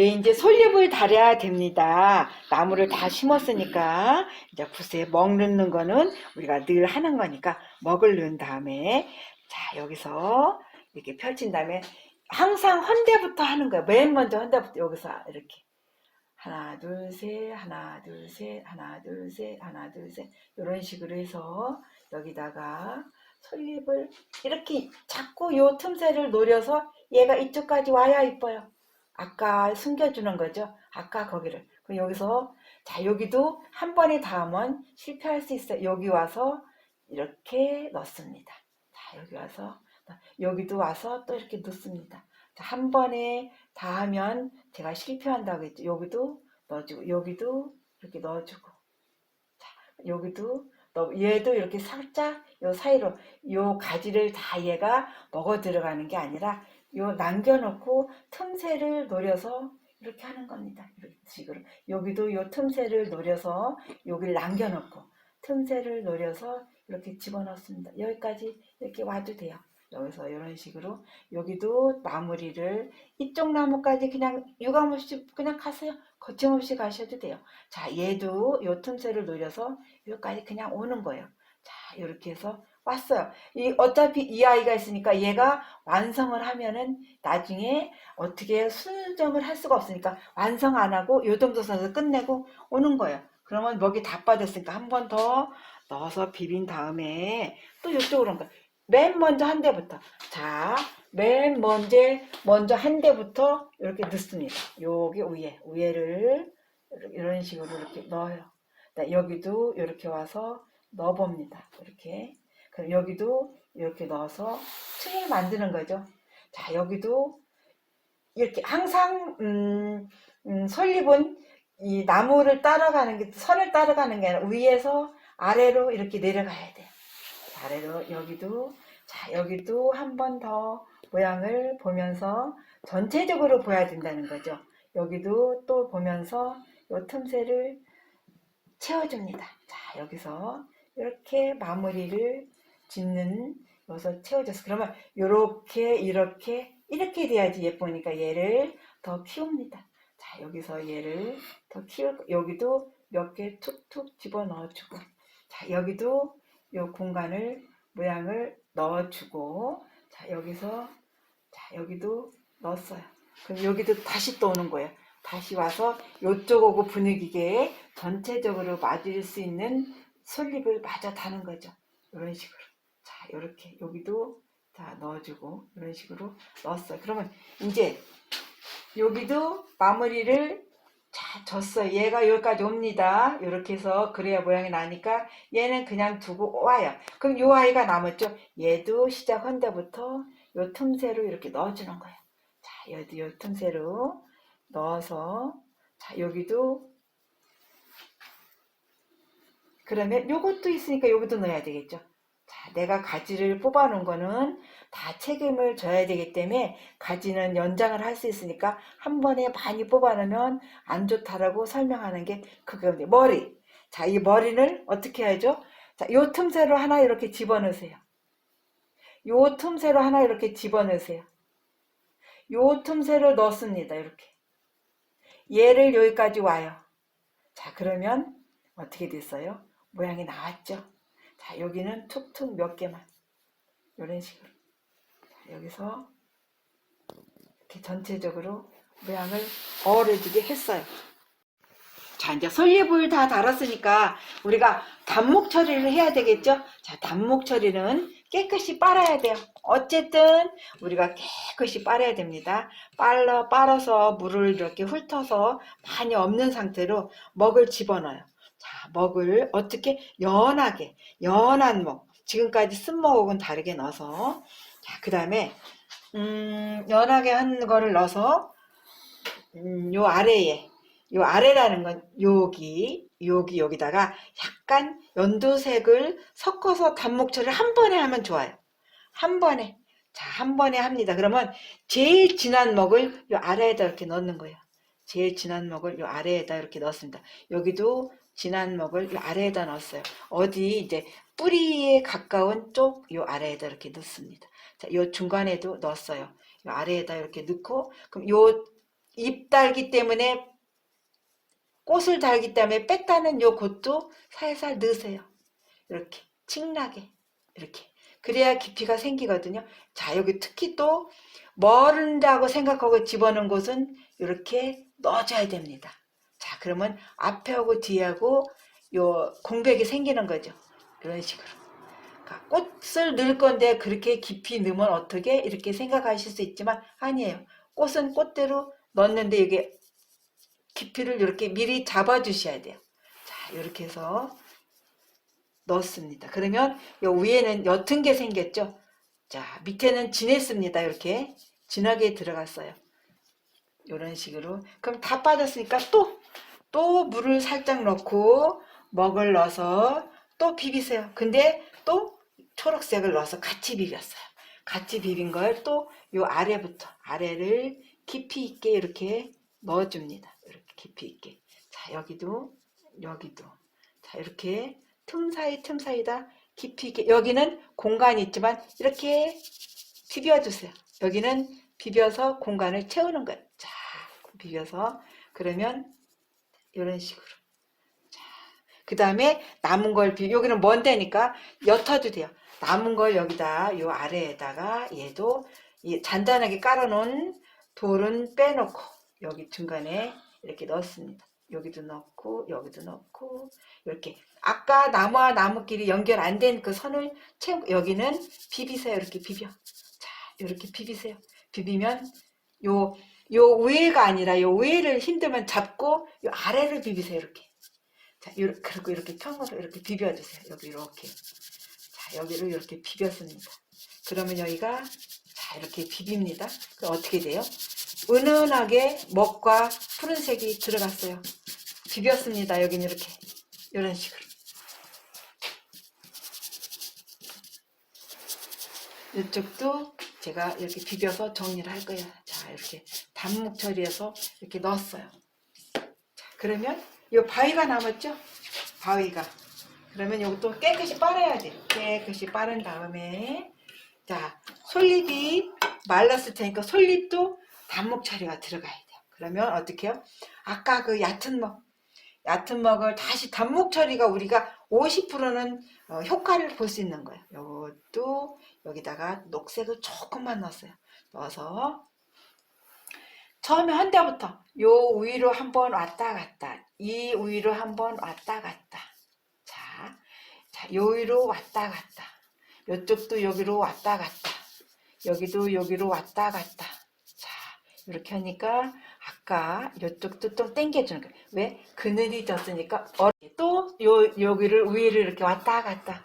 네, 이제 솔잎을 달아야 됩니다. 나무를 다 심었으니까, 이제 구세 먹 넣는 거는 우리가 늘 하는 거니까, 먹을 넣은 다음에, 자, 여기서 이렇게 펼친 다음에, 항상 헌대부터 하는 거예요. 맨 먼저 헌대부터 여기서 이렇게. 하나, 둘, 셋, 하나, 둘, 셋, 하나, 둘, 셋, 하나, 둘, 셋. 이런 식으로 해서 여기다가 솔잎을 이렇게 잡고 요 틈새를 노려서 얘가 이쪽까지 와야 이뻐요. 아까 숨겨주는 거죠. 아까 거기를. 여기서 자 여기도 한 번에 닿으면 실패할 수 있어요. 여기 와서 이렇게 넣습니다. 자 여기 와서 여기도 와서 또 이렇게 넣습니다. 자, 한 번에 닿으면 제가 실패한다고 했죠. 여기도 넣어주고 여기도 이렇게 넣어주고 자 여기도 넣 얘도 이렇게 살짝 요 사이로 요 가지를 다 얘가 먹어 들어가는 게 아니라 요 남겨놓고 틈새를 노려서 이렇게 하는 겁니다. 이런 식으로 여기도 요 틈새를 노려서 여기를 남겨놓고 틈새를 노려서 이렇게 집어넣습니다. 여기까지 이렇게 와도 돼요. 여기서 이런 식으로 여기도 마무리를 이쪽 나무까지 그냥 유감없이 그냥 가세요. 거침없이 가셔도 돼요. 자 얘도 요 틈새를 노려서 여기까지 그냥 오는 거예요. 자 이렇게 해서 왔어요. 이 어차피 이 아이가 있으니까 얘가 완성을 하면은 나중에 어떻게 수정을 할 수가 없으니까 완성 안 하고 요 정도 선에서 끝내고 오는 거예요. 그러면 먹이 다 빠졌으니까 한 번 더 넣어서 비빈 다음에 또 이쪽으로 온 거예요. 맨 먼저 한 대부터 자, 맨 먼저 먼저 한 대부터 이렇게 넣습니다. 여기 위에 위에를 이런 식으로 이렇게 넣어요. 네, 여기도 이렇게 와서 넣어봅니다. 이렇게 그럼 여기도 이렇게 넣어서 층을 만드는 거죠. 자, 여기도 이렇게 항상 음, 음, 설립은 이 나무를 따라가는 게 선을 따라가는 게 아니라 위에서 아래로 이렇게 내려가야 돼요. 아래로 여기도 자 여기도 한 번 더 모양을 보면서 전체적으로 보여야 된다는 거죠. 여기도 또 보면서 요 틈새를 채워줍니다. 자 여기서 이렇게 마무리를 짓는 여기서 채워져서 그러면 이렇게 이렇게 이렇게 돼야지 예쁘니까 얘를 더 키웁니다. 자 여기서 얘를 더 키울 여기도 몇 개 툭툭 집어 넣어주고 자 여기도 요 공간을 모양을 넣어주고 자 여기서 자 여기도 넣었어요. 그럼 여기도 다시 또 오는 거예요. 다시 와서 요쪽하고 분위기에 전체적으로 맞을 수 있는 솔잎을 마저 다는 거죠. 이런 식으로. 자 이렇게 여기도 자 넣어주고 이런 식으로 넣었어요. 그러면 이제 여기도 마무리를 자 졌어요. 얘가 여기까지 옵니다. 이렇게 해서 그래야 모양이 나니까 얘는 그냥 두고 와요. 그럼 요 아이가 남았죠. 얘도 시작한 데부터 요 틈새로 이렇게 넣어주는 거예요. 자 여기 요 틈새로 넣어서 자 여기도 그러면 요것도 있으니까 요것도 넣어야 되겠죠. 자, 내가 가지를 뽑아 놓은 거는 다 책임을 져야 되기 때문에 가지는 연장을 할 수 있으니까 한 번에 많이 뽑아 놓으면 안 좋다라고 설명하는 게 그겁니다. 머리. 자, 이 머리를 어떻게 해야죠? 자, 요 틈새로 하나 이렇게 집어넣으세요. 요 틈새로 하나 이렇게 집어넣으세요. 요 틈새로 넣습니다. 이렇게. 얘를 여기까지 와요. 자, 그러면 어떻게 됐어요? 모양이 나왔죠? 자, 여기는 툭툭 몇 개만. 이런 식으로. 자, 여기서 이렇게 전체적으로 모양을 어우러지게 했어요. 자, 이제 솔잎을 다 달았으니까 우리가 단목 처리를 해야 되겠죠? 자, 단목 처리는 깨끗이 빨아야 돼요. 어쨌든 우리가 깨끗이 빨아야 됩니다. 빨러, 빨아서 물을 이렇게 훑어서 많이 없는 상태로 먹을 집어넣어요. 자, 먹을 어떻게 연하게, 연한 먹. 지금까지 쓴 먹은 다르게 넣어서. 자, 그 다음에, 음, 연하게 한 거를 넣어서, 음, 요 아래에, 요 아래라는 건 여기, 여기, 여기다가 약간 연두색을 섞어서 단목처리를 한 번에 하면 좋아요. 한 번에. 자, 한 번에 합니다. 그러면 제일 진한 먹을 요 아래에다 이렇게 넣는 거예요. 제일 진한 먹을 요 아래에다 이렇게 넣었습니다. 여기도 진한 먹을 요 아래에다 넣었어요. 어디 이제 뿌리에 가까운 쪽요 아래에다 이렇게 넣습니다. 자, 요 중간에도 넣었어요. 요 아래에다 이렇게 넣고 그럼 요잎 달기 때문에 꽃을 달기 때문에 뺐다는 요 곳도 살살 넣으세요. 이렇게 칡나게 이렇게 그래야 깊이가 생기거든요. 자 여기 특히 또 멀다고 생각하고 집어넣은 곳은 이렇게 넣어줘야 됩니다. 자 그러면 앞에하고 뒤하고 요 공백이 생기는 거죠. 이런 식으로. 그러니까 꽃을 넣을 건데 그렇게 깊이 넣으면 어떻게 이렇게 생각하실 수 있지만 아니에요. 꽃은 꽃대로 넣는데 이게 깊이를 이렇게 미리 잡아 주셔야 돼요. 자, 이렇게 해서 넣었습니다. 그러면 요 위에는 옅은 게 생겼죠? 자, 밑에는 진했습니다. 이렇게 진하게 들어갔어요. 이런 식으로. 그럼 다 빠졌으니까 또, 또 물을 살짝 넣고 먹을 넣어서 또 비비세요. 근데 또 초록색을 넣어서 같이 비볐어요. 같이 비빈 걸 또 요 아래부터 아래를 깊이 있게 이렇게 넣어줍니다. 이렇게 깊이 있게. 자, 여기도, 여기도. 자, 이렇게 틈 사이 틈 사이다 깊이 있게. 여기는 공간이 있지만 이렇게 비벼주세요. 여기는 비벼서 공간을 채우는 거예요. 자, 비벼서. 그러면 이런 식으로. 자, 그 다음에 남은 걸 비, 여기는 먼 데니까 옅어도 돼요. 남은 걸 여기다, 요 아래에다가 얘도 이 잔단하게 깔아놓은 돌은 빼놓고 여기 중간에 이렇게 넣었습니다. 여기도 넣고 여기도 넣고 이렇게 아까 나무와 나무끼리 연결 안 된 그 선을 채우 여기는 비비세요. 이렇게 비벼. 자, 이렇게 비비세요. 비비면 요 요 위에가 아니라 요 위에를 힘들면 잡고 요 아래를 비비세요. 이렇게. 자, 요, 그리고 이렇게 평으로 이렇게 비벼주세요. 여기 이렇게. 자, 여기를 이렇게 비볐습니다. 그러면 여기가 자, 이렇게 비빕니다. 어떻게 돼요? 은은하게 먹과 푸른색이 들어갔어요. 비볐습니다. 여기는 이렇게. 이런 식으로. 이쪽도 제가 이렇게 비벼서 정리를 할 거예요. 자, 이렇게 단목 처리해서 이렇게 넣었어요. 자, 그러면 이 바위가 남았죠? 바위가. 그러면 이것도 깨끗이 빨아야 돼요. 깨끗이 빠른 다음에 자, 솔잎이 말랐을 테니까 솔잎도 단목 처리가 들어가야 돼요. 그러면 어떻게 해요? 아까 그 얕은 먹, 얕은 먹을 다시 단목 처리가 우리가 50%는 어, 효과를 볼 수 있는 거예요. 이것도 여기다가 녹색을 조금만 넣었어요. 넣어서 처음에 한 대부터 요 위로 한번 왔다 갔다 이 위로 한번 왔다 갔다 자, 자, 요 위로 왔다 갔다 요쪽도 여기로 왔다 갔다 여기도 여기로 왔다 갔다 자 이렇게 하니까 아까 요쪽도 좀 당겨주는 거예요. 왜? 그늘이 졌으니까 어, 또 요, 여기를 위를 이렇게 왔다 갔다.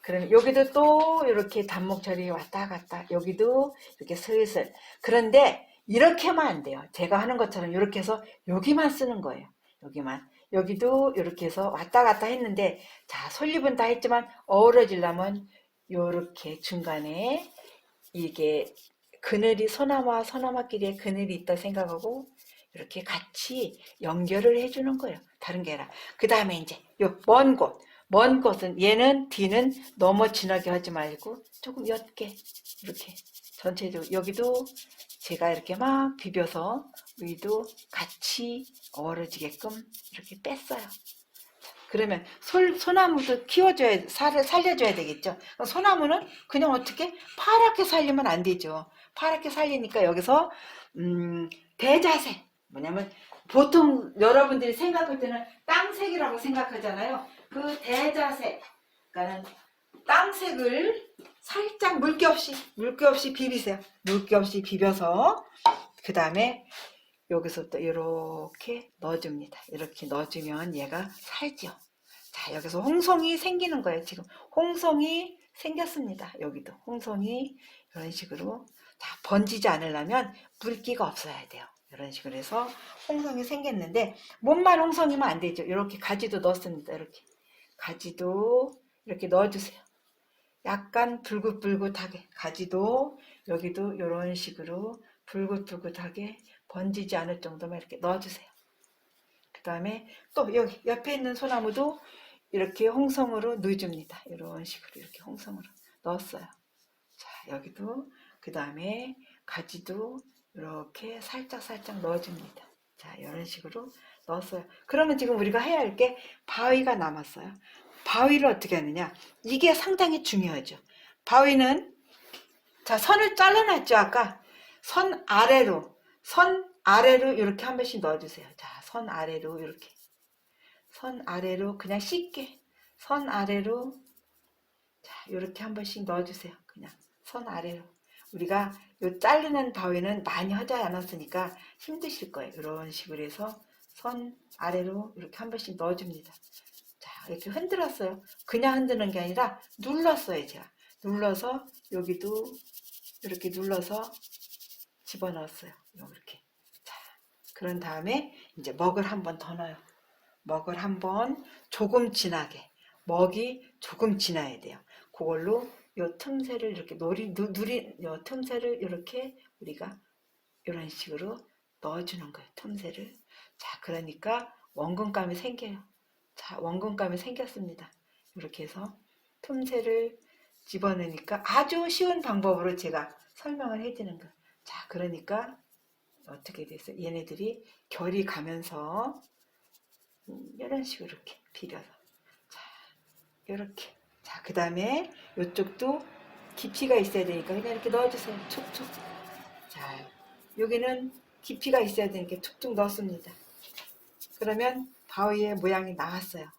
그러면 여기도 또 이렇게 단목 처리 왔다 갔다. 여기도 이렇게 슬슬. 그런데 이렇게 하면 안 돼요. 제가 하는 것처럼 이렇게 해서 여기만 쓰는 거예요. 여기만. 여기도 이렇게 해서 왔다 갔다 했는데 자 솔잎은 다 했지만 어우러지려면 요렇게 중간에 이게 그늘이 소나무와 소나무끼리의 그늘이 있다 생각하고 이렇게 같이 연결을 해주는 거예요 다른 게 아니라 그 다음에 이제 요 먼 곳 먼 곳은 얘는 뒤는 너무 진하게 하지 말고 조금 옅게 이렇게 전체적으로 여기도 제가 이렇게 막 비벼서 위도 같이 어우러지게끔 이렇게 뺐어요. 그러면 솔, 소나무도 키워줘야, 살, 살려줘야 되겠죠. 소나무는 그냥 어떻게 파랗게 살리면 안 되죠. 파랗게 살리니까 여기서, 음, 대자색. 뭐냐면, 보통 여러분들이 생각할 때는 땅색이라고 생각하잖아요. 그 대자색. 그러니까 땅색을 살짝 물기 없이, 물기 없이 비비세요. 물기 없이 비벼서, 그 다음에 여기서부터 이렇게 넣어줍니다. 이렇게 넣어주면 얘가 살죠. 자, 여기서 홍송이 생기는 거예요. 지금 홍송이 생겼습니다. 여기도 홍송이 이런 식으로 자, 번지지 않으려면 물기가 없어야 돼요. 이런 식으로 해서 홍송이 생겼는데 몸만 홍송이면 안 되죠. 이렇게 가지도 넣었습니다. 이렇게 가지도 이렇게 넣어주세요. 약간 불긋불긋하게 가지도 여기도 이런 식으로 불긋불긋하게 번지지 않을 정도만 이렇게 넣어주세요. 그 다음에 또 여기 옆에 있는 소나무도 이렇게 홍성으로 넣어줍니다. 이런 식으로 이렇게 홍성으로 넣었어요. 자 여기도 그 다음에 가지도 이렇게 살짝 살짝 넣어줍니다. 자, 이런 식으로 넣었어요. 그러면 지금 우리가 해야 할 게 바위가 남았어요. 바위를 어떻게 하느냐? 이게 상당히 중요하죠. 바위는 자, 선을 잘라놨죠, 아까. 선 아래로, 선 아래로 이렇게 한 번씩 넣어주세요. 자, 선 아래로 이렇게. 선 아래로 그냥 쉽게. 선 아래로 자, 이렇게 한 번씩 넣어주세요. 그냥 선 아래로. 우리가 요 자르는 바위는 많이 하지 않았으니까 힘드실 거예요. 이런 식으로 해서 선 아래로 이렇게 한 번씩 넣어줍니다. 자, 이렇게 흔들었어요. 그냥 흔드는 게 아니라 눌렀어요, 제가. 눌러서 여기도 이렇게 눌러서 집어넣었어요. 이렇게. 자, 그런 다음에 이제 먹을 한 번 더 넣어요. 먹을 한번 조금 진하게. 먹이 조금 지나야 돼요. 그걸로 요 틈새를 이렇게 노리, 누, 누리, 요 틈새를 이렇게 우리가 이런 식으로 넣어주는 거예요. 틈새를. 자, 그러니까 원근감이 생겨요. 자, 원근감이 생겼습니다. 이렇게 해서 틈새를 집어넣으니까 아주 쉬운 방법으로 제가 설명을 해드리는 거예요. 자, 그러니까 어떻게 됐어요? 얘네들이 결이 가면서 음, 이런 식으로 이렇게 비벼서 자, 이렇게 자, 그 다음에 이쪽도 깊이가 있어야 되니까 그냥 이렇게 넣어주세요. 툭툭. 자, 여기는 깊이가 있어야 되니까 툭툭 넣었습니다. 그러면 바위의 모양이 나왔어요.